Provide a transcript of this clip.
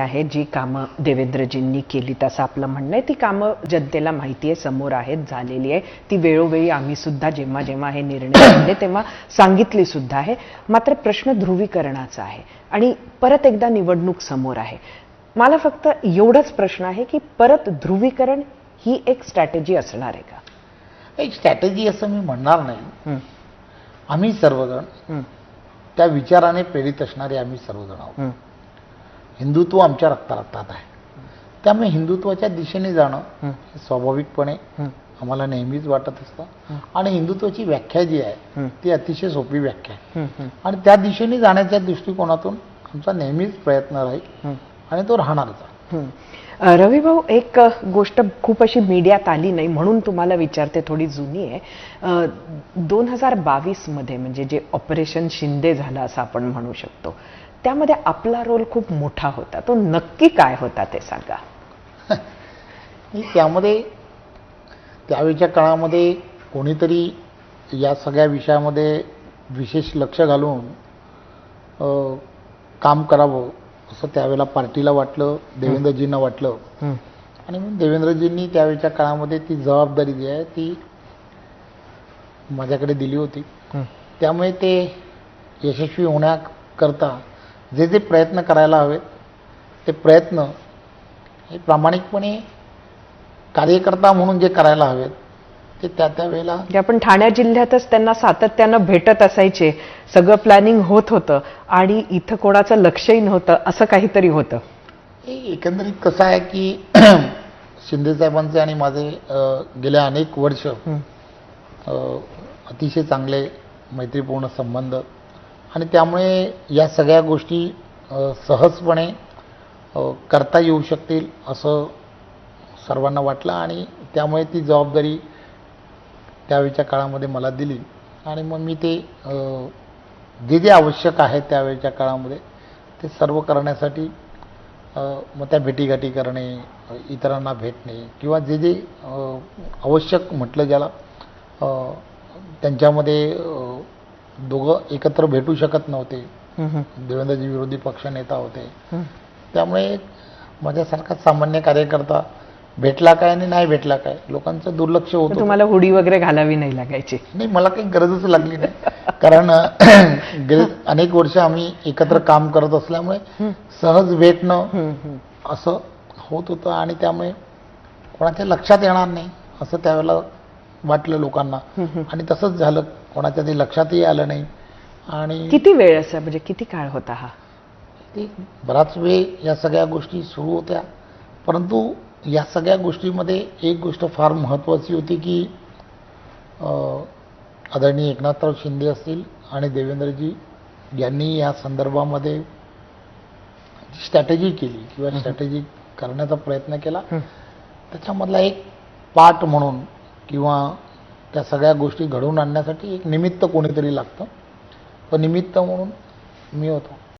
आहे जी कामं देवेंद्रजींनी केली तसं आपलं म्हणणं आहे. ती कामं जनतेला माहिती आहे समोर आहेत झालेली आहे. ती वेळोवेळी आम्ही सुद्धा जेव्हा जेव्हा हे निर्णय घेतले तेव्हा सांगितली सुद्धा आहे. मात्र प्रश्न ध्रुवीकरणाचा आहे आणि परत एकदा निवडणूक समोर आहे. मला फक्त एवढंच प्रश्न आहे की परत ध्रुवीकरण ही एक स्ट्रॅटेजी असणार आहे का? एक स्ट्रॅटेजी असं मी म्हणणार नाही. आम्ही सर्वजण त्या विचाराने प्रेरित असणारे आम्ही सर्वजण आहोत. हिंदुत्व आमच्या रक्तारक्तात आहे. त्यामुळे हिंदुत्वाच्या दिशेने जाणं हं, स्वाभाविकपणे आम्हाला नेहमीच वाटत असतं. आणि हिंदुत्वाची व्याख्या जी आहे ती अतिशय सोपी व्याख्या आहे. आणि त्या दिशेने जाण्याच्या दृष्टिकोनातून आमचा नेहमीच प्रयत्न राहील. आणि तो राहणारच रवी भाऊ एक गोष्ट खूप अशी मीडियात आली नाही म्हणून तुम्हाला विचारते थोडी जुनी आहे. दोन हजार बावीसमध्ये म्हणजे जे ऑपरेशन शिंदे झालं असं आपण म्हणू शकतो. त्यामध्ये आपला रोल खूप मोठा होता. तो नक्की काय होता ते सांगा. त्यामध्ये त्यावेळच्या काळामध्ये कोणीतरी या सगळ्या विषयामध्ये विशेष लक्ष घालून काम करावं असं त्यावेळेला पार्टीला वाटलं देवेंद्रजींना वाटलं. आणि मग देवेंद्रजींनी त्यावेळच्या काळामध्ये ती जबाबदारी जी आहे ती माझ्याकडे दिली होती. त्यामुळे ते यशस्वी होण्याकरता जे जे प्रयत्न करायला हवेत ते प्रयत्न हे प्रामाणिकपणे कार्यकर्ता म्हणून जे करायला हवेत ते त्या त्या वेळेला म्हणजे आपण ठाणे जिल्ह्यातच त्यांना सातत्यानं भेटत असायचे. सगळं प्लॅनिंग होत होतं आणि इथं कोणाचं लक्षही नव्हतं असं काहीतरी होतं. हे एकंदरीत कसं आहे की शिंदेसाहेबांचे आणि माझे गेल्या अनेक वर्ष अतिशय चांगले मैत्रीपूर्ण संबंध आणि त्यामुळे या सगळ्या गोष्टी सहजपणे करता येऊ शकतील असं सर्वांना वाटलं आणि त्यामुळे ती जबाबदारी त्यावेळच्या काळामध्ये मला दिली. आणि मग मी ते जे जे आवश्यक आहे त्यावेळच्या काळामध्ये ते सर्व करण्यासाठी मग त्या भेटीगाठी करणे इतरांना भेटणे किंवा जे जे आवश्यक म्हटलं ज्याला त्यांच्यामध्ये दोघं एकत्र भेटू शकत नव्हते देवेंद्रजी विरोधी पक्षनेता होते हं. त्यामुळे माझ्यासारखा सामान्य कार्यकर्ता भेटला काय आणि नाही भेटला काय लोकांचं दुर्लक्ष होत होतं. तुम्हाला हुडी वगैरे घालावी नाही लागायची नाही मला काही गरजच लागली नाही कारण अनेक वर्ष आम्ही एकत्र काम करत असल्यामुळे सहज भेटणं. असं होत होतं आणि त्यामुळे कोणाच्या लक्षात येणार नाही असं त्यावेळेला वाटलं लोकांना. आणि तसंच झालं. कोणाच्या ते लक्षातही आलं नाही. आणि किती वेळ असा म्हणजे किती काळ होता हा? बराच वेळ या सगळ्या गोष्टी सुरू होत्या. परंतु या सगळ्या गोष्टीमध्ये एक गोष्ट फार महत्त्वाची होती की अ, आदरणीय एकनाथराव शिंदे असतील आणि देवेंद्रजी यांनी या संदर्भामध्ये स्ट्रॅटेजी केली किंवा स्ट्रॅटेजी करण्याचा प्रयत्न केला. त्याच्यामधला एक पार्ट म्हणून किंवा त्या सगळ्या गोष्टी घडवून आणण्यासाठी एक निमित्त कोणीतरी लागतं. तो निमित्त म्हणून मी होतो.